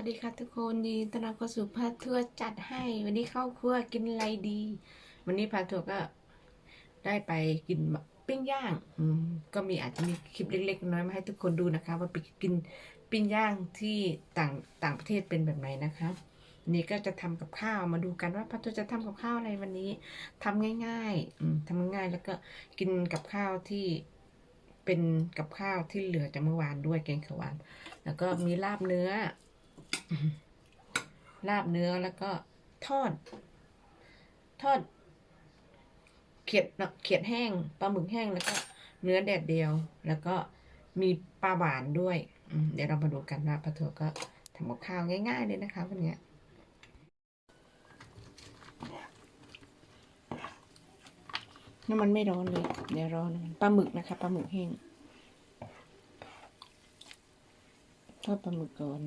วัสดีค่ะทุกคนดีตอนรับเข้าสู่พาทัวร์จัดให้ วันนี้เข้าครัวกินอะไรดี วันนี้พาทัวร์ก็ได้ไปกินปิ้งย่างอืมก็มีอาจจะมีคลิปเล็กๆน้อยมาให้ทุกคนดูนะคะ ว่าไปกินปิ้งย่างที่ต่างต่างประเทศเป็นแบบไหนนะคะวันนี้ก็จะทำกับข้าวมาดูกันว่าพาทัวร์จะทำกับข้าวอะไรวันนี้ทำง่ายๆอืมทำง่ายๆแล้วก็กินกับข้าวที่เป็นกับข้าวที่เหลือจากเมื่อวานด้วยแกงเขียวหวาน แล้วก็มีลาบเนื้อ ลาบเนื้อแล้วก็ทอด ทอด เขียดเนาะเขียดแห้งปลาหมึกแห้งแล้วก็ เนื้อแดดเดียว แล้วก็มีปลาหวานด้วยเดี๋ยวเรามาดูกันว่าปลาถั่วก็ทำกับข้าวง่ายๆเลยนะคะวันนี้น้ำมันไม่ร้อนเลย เดี๋ยวร้อนปลาหมึกนะคะปลาหมึกแห้งทอดปลาหมึกก่อน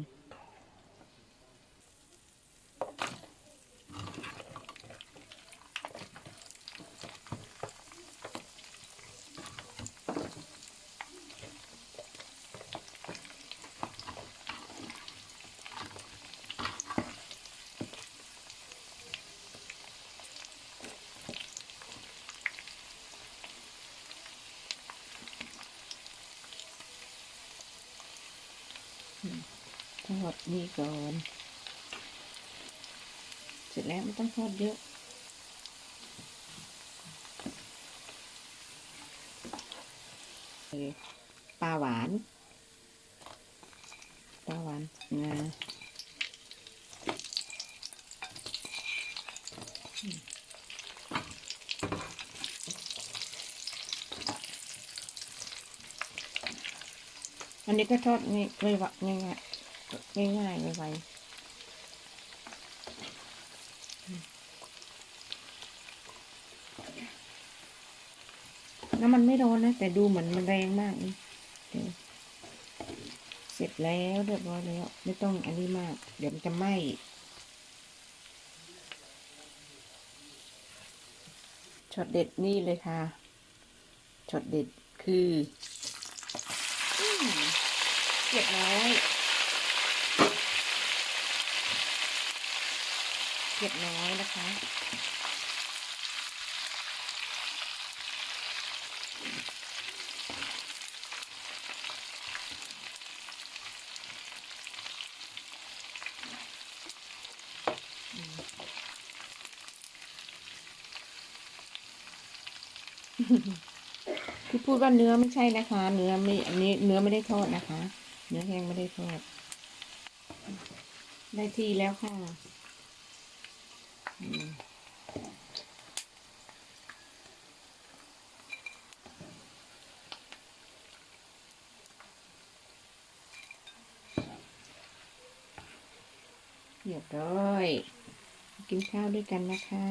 ทอดนี่ก่อน เสร็จแล้วไม่ต้องทอดเยอะปลาหวาน ปลาหวานงาอันนี้ก็ทอดง่ายง่าย ง่ายง่ายง่ายๆไวๆน้ำมันไม่ร้อนนะ แต่ดูเหมือนมันแรงมากนี่เดี๋ยเสร็จแล้วเรียบร้อยแล้ว ไม่ต้องอันนี้มาก เดี๋ยวมันจะไหม้ช็อตเด็ดนี่เลยค่ะช็อตเด็ดคือเก็บน้อย เก็บน้อยนะคะที่พูดว่าเนื้อไม่ใช่นะคะ เนื้อไม่อันนี้เนื้อไม่ได้ทอดนะคะ เนื้อแห้งไม่ได้ทอด ได้ที่แล้วค่ะ รียบร้อย กินข้าวด้วยกันนะคะ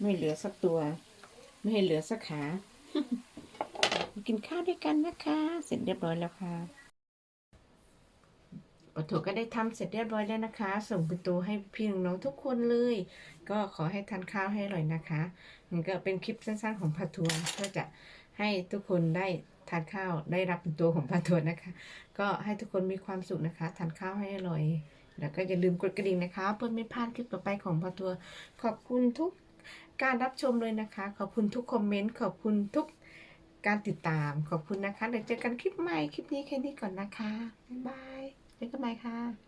ไม่เหลือสักตัว ไม่ให้เหลือสักขา กินข้าวด้วยกันนะคะ เสร็จเรียบร้อยแล้วค่ะปะโถก็ได้ทำเสร็จเรียบร้อยแล้วนะคะ ส่งเป็นตัวให้พี่น้องทุกคนเลย ก็ขอให้ทานข้าวให้อร่อยนะคะนี่ก็เป็นคลิปสั้นๆของพาทัวเพื่อจะให้ทุกคนได้ ทานข้าวได้รับเป็นตัวของพาตัวนะคะ ก็ให้ทุกคนมีความสุขนะคะ ทานข้าวให้อร่อย แล้วก็อย่าลืมกดกระดิ่งนะคะ เพื่อไม่พลาดคลิปต่อไปของพาตัว ขอบคุณทุกการรับชมเลยนะคะ ขอบคุณทุกคอมเมนต์ ขอบคุณทุกการติดตาม ขอบคุณนะคะเดี๋ยวเจอกันคลิปใหม่ คลิปนี้แค่นี้ก่อนนะคะ บ๊ายบาย เจอกันใหม่ค่ะ